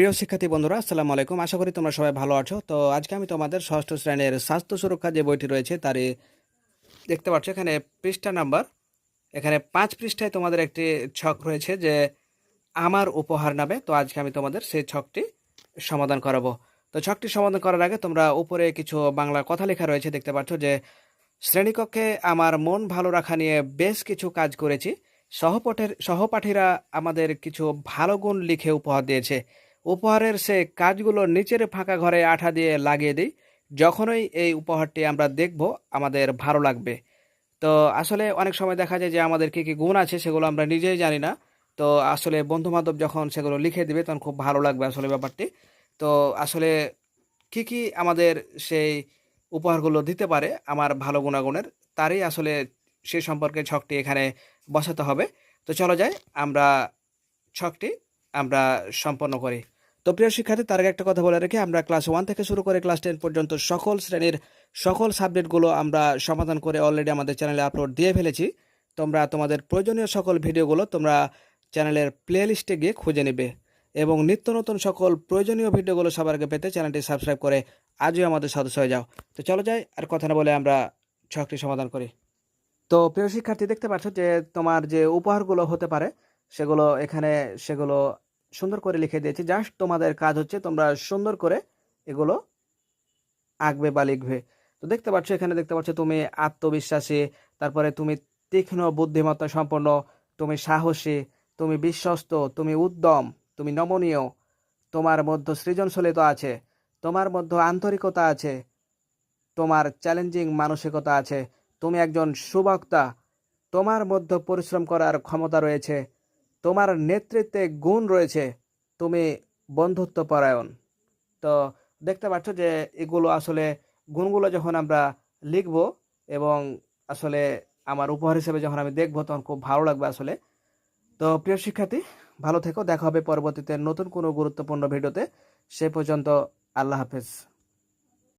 প্রিয় শিক্ষার্থী বন্ধুরা, আসসালামু আলাইকুম। আশা করি তোমরা সবাই ভালো আছো। তো আজকে আমি তোমাদের ষষ্ঠ শ্রেণির স্বাস্থ্য সুরক্ষা যে বইটি রয়েছে তারই দেখতে পাচ্ছ, এখানে পৃষ্ঠা নাম্বার, এখানে পাঁচ পৃষ্ঠায় তোমাদের একটি ছক রয়েছে যে আমার উপহার নামে। তো আজকে আমি তোমাদের সেই ছকটি সমাধান করাবো। তো ছকটি সমাধান করার আগে তোমরা উপরে কিছু বাংলা কথা লেখা রয়েছে, দেখতে পাচ্ছ যে, শ্রেণীকক্ষে আমার মন ভালো রাখা নিয়ে বেশ কিছু কাজ করেছি। সহপাঠের, সহপাঠীরা আমাদের কিছু ভালো গুণ লিখে উপহার দিয়েছে। উপহারের সে কাজগুলো নিচের ফাঁকা ঘরে আঠা দিয়ে লাগিয়ে দিই। যখনই এই উপহারটি আমরা দেখব, আমাদের ভালো লাগবে। তো আসলে অনেক সময় দেখা যায় যে আমাদের কী কী গুণ আছে সেগুলো আমরা নিজেই জানি না। তো আসলে বন্ধু বান্ধব যখন সেগুলো লিখে দিবে, তখন খুব ভালো লাগবে আসলে ব্যাপারটি। তো আসলে কি কি আমাদের সেই উপহারগুলো দিতে পারে আমার ভালো গুণাগুণের, তারই আসলে সে সম্পর্কে ছকটি এখানে বসাতে হবে। তো চলো যাই, আমরা ছকটি আমরা সম্পন্ন করি। তো প্রিয় শিক্ষার্থী, তার আগে একটা কথা বলে রেখে, আমরা ক্লাস ওয়ান থেকে শুরু করে ক্লাস টেন পর্যন্ত সকল শ্রেণির সকল সাবজেক্টগুলো আমরা সমাধান করে অলরেডি আমাদের চ্যানেলে আপলোড দিয়ে ফেলেছি। তোমরা তোমাদের প্রয়োজনীয় সকল ভিডিওগুলো তোমরা চ্যানেলের প্লে লিস্টে গিয়ে খুঁজে নেবে এবং নিত্য নতুন সকল প্রয়োজনীয় ভিডিওগুলো সবার আগে পেতে চ্যানেলটি সাবস্ক্রাইব করে আজই আমাদের সদস্য হয়ে যাও। তো চলো যাই, আর কথা না বলে আমরা ছকটি সমাধান করি। তো প্রিয় শিক্ষার্থী, দেখতে পাচ্ছ যে তোমার যে উপহারগুলো হতে পারে সেগুলো এখানে সেগুলো সুন্দর করে লিখে দিয়েছি। জাস্ট তোমাদের কাজ হচ্ছে তোমরা সুন্দর করে এগুলো আঁকবে বা লিখবে। তো দেখতে পাচ্ছ, এখানে দেখতে পাচ্ছ তুমি আত্মবিশ্বাসী, তারপরে তুমি তীক্ষ্ণ বুদ্ধিমত্তা সম্পন্ন, তুমি সাহসী, তুমি বিশ্বস্ত, তুমি উদ্যম, তুমি নমনীয়, তোমার মধ্যে সৃজনশীলতা আছে, তোমার মধ্যে আন্তরিকতা আছে, তোমার চ্যালেঞ্জিং মানসিকতা আছে, তুমি একজন সুবক্তা, তোমার মধ্যে পরিশ্রম করার ক্ষমতা রয়েছে তোমার নেতৃত্বে গুণ রয়েছে, তুমি বন্ধুত্ব পরায়ণ। তো দেখতে পাচ্ছ যে এগুলো আসলে গুণগুলো যখন আমরা লিখব এবং আসলে আমার উপহার হিসেবে যখন আমি দেখব, তখন খুব ভালো লাগবে আসলে। তো প্রিয় শিক্ষার্থী, ভালো থেকো, দেখা হবে পরবর্তীতে নতুন কোনো গুরুত্বপূর্ণ ভিডিওতে। সে পর্যন্ত আল্লাহ হাফেজ।